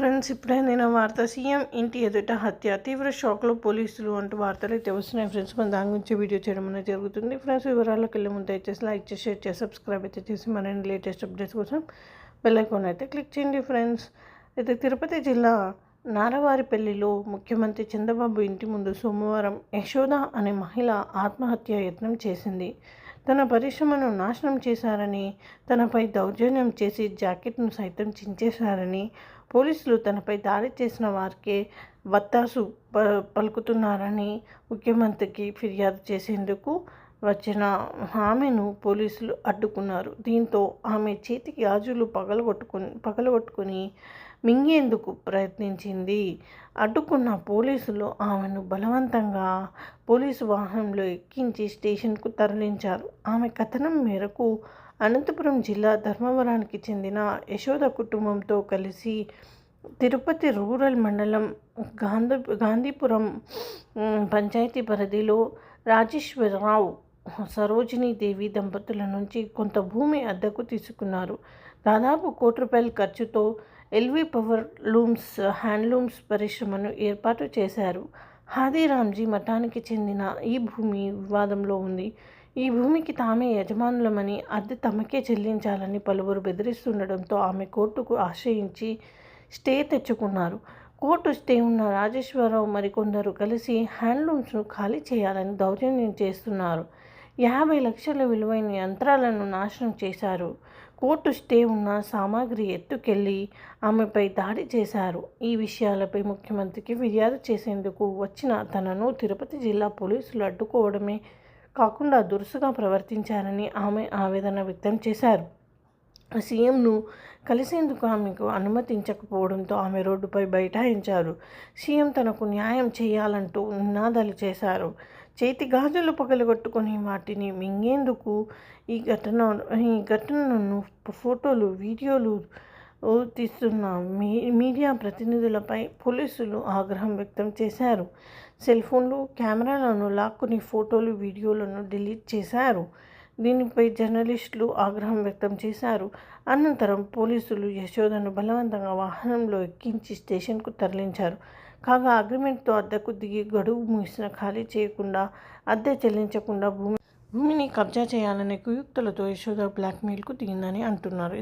Friends ఇప్పుడే నేను వార్త సీఎం ఇంటి ఎదుట హత్య తీవ్ర షాక్లో పోలీసులు అంటూ వార్తలు అయితే వస్తున్నాయి. ఫ్రెండ్స్ మన దాని గురించి వీడియో చేయడం అనేది జరుగుతుంది. ఫ్రెండ్స్ వివరాలకు వెళ్ళే ముందు వచ్చేసి లైక్ చేసి షేర్ చేసి సబ్స్క్రైబ్ అయితే చేసి మరిన్ని లేటెస్ట్ అప్డేట్స్ కోసం బెల్ ఐకాన్ అయితే క్లిక్ చేయండి ఫ్రెండ్స్. అయితే తిరుపతి జిల్లా నారవారిపల్లిలో ముఖ్యమంత్రి చంద్రబాబు ఇంటి ముందు సోమవారం యశోద అనే మహిళ ఆత్మహత్య యత్నం చేసింది. తన పరిశ్రమను నాశనం చేశారని తనపై దౌర్జన్యం చేసి జాకెట్ను సైతం చించేశారని పోలీసులు తనపై దాడి చేసిన వారికే వత్తాసు ప పలుకుతున్నారని ముఖ్యమంత్రికి ఫిర్యాదు చేసేందుకు వచ్చిన ఆమెను పోలీసులు అడ్డుకున్నారు. దీంతో ఆమె చేతికి గాజులు పగలగొట్టుకుని పగలగొట్టుకుని మింగేందుకు ప్రయత్నించింది. అడ్డుకున్న పోలీసులు ఆమెను బలవంతంగా పోలీసు వాహనంలో ఎక్కించి స్టేషన్కు తరలించారు. ఆమె కథనం మేరకు అనంతపురం జిల్లా ధర్మవరానికి చెందిన యశోద కుటుంబంతో కలిసి తిరుపతి రూరల్ మండలం గాంధీ గాంధీపురం పంచాయతీ పరిధిలో రాజేశ్వరరావు సరోజినీదేవి దంపతుల నుంచి కొంత భూమి అద్దెకు తీసుకున్నారు. దాదాపు కోటి రూపాయల ఖర్చుతో ఎల్వి పవర్ లూమ్స్ హ్యాండ్లూమ్స్ పరిశ్రమను ఏర్పాటు చేశారు. హాదీరామ్జీ మఠానికి చెందిన ఈ భూమి వివాదంలో ఉంది. ఈ భూమికి తామే యజమానులమని అద్దె తమకే చెల్లించాలని పలువురు బెదిరిస్తుండడంతో ఆమె కోర్టుకు ఆశ్రయించి స్టే తెచ్చుకున్నారు. కోర్టు స్టే ఉన్న రాజేశ్వరరావు మరికొందరు కలిసి హ్యాండ్లూమ్స్ను ఖాళీ చేయాలని దౌర్జన్యం చేస్తున్నారు. యాభై లక్షల విలువైన యంత్రాలను నాశనం చేశారు. కోర్టు స్టే ఉన్న సామాగ్రి ఎత్తుకెళ్ళి ఆమెపై దాడి చేశారు. ఈ విషయాలపై ముఖ్యమంత్రికి ఫిర్యాదు చేసేందుకు వచ్చిన తనను తిరుపతి జిల్లా పోలీసులు అడ్డుకోవడమే కాకుండా దురుసుగా ప్రవర్తించారని ఆమె ఆవేదన వ్యక్తం చేశారు. సీఎంను కలిసేందుకు ఆమెకు అనుమతించకపోవడంతో ఆమె రోడ్డుపై బైఠాయించారు. సీఎం తనకు న్యాయం చేయాలంటూ నినాదాలు చేశారు. చేతి గాజులు పగలగొట్టుకుని వాటిని మింగేందుకు ఈ ఘటన ఈ ఘటనను ఫోటోలు వీడియోలు తీస్తున్న మీ మీడియా ప్రతినిధులపై పోలీసులు ఆగ్రహం వ్యక్తం చేశారు. సెల్ ఫోన్లు కెమెరాలను లాక్కుని ఫోటోలు వీడియోలను డిలీట్ చేశారు. దీనిపై జర్నలిస్టులు ఆగ్రహం వ్యక్తం చేశారు. అనంతరం పోలీసులు యశోదను బలవంతంగా వాహనంలో ఎక్కించి స్టేషన్కు తరలించారు. కాగా అగ్రిమెంట్తో అద్దెకు దిగి గడువు ముగిసిన ఖాళీ చేయకుండా అద్దె చెల్లించకుండా భూమి భూమిని కబ్జా చేయాలనే కుయుక్తులతో యశోద బ్లాక్మెయిల్కు దిగిందని అంటున్నారు.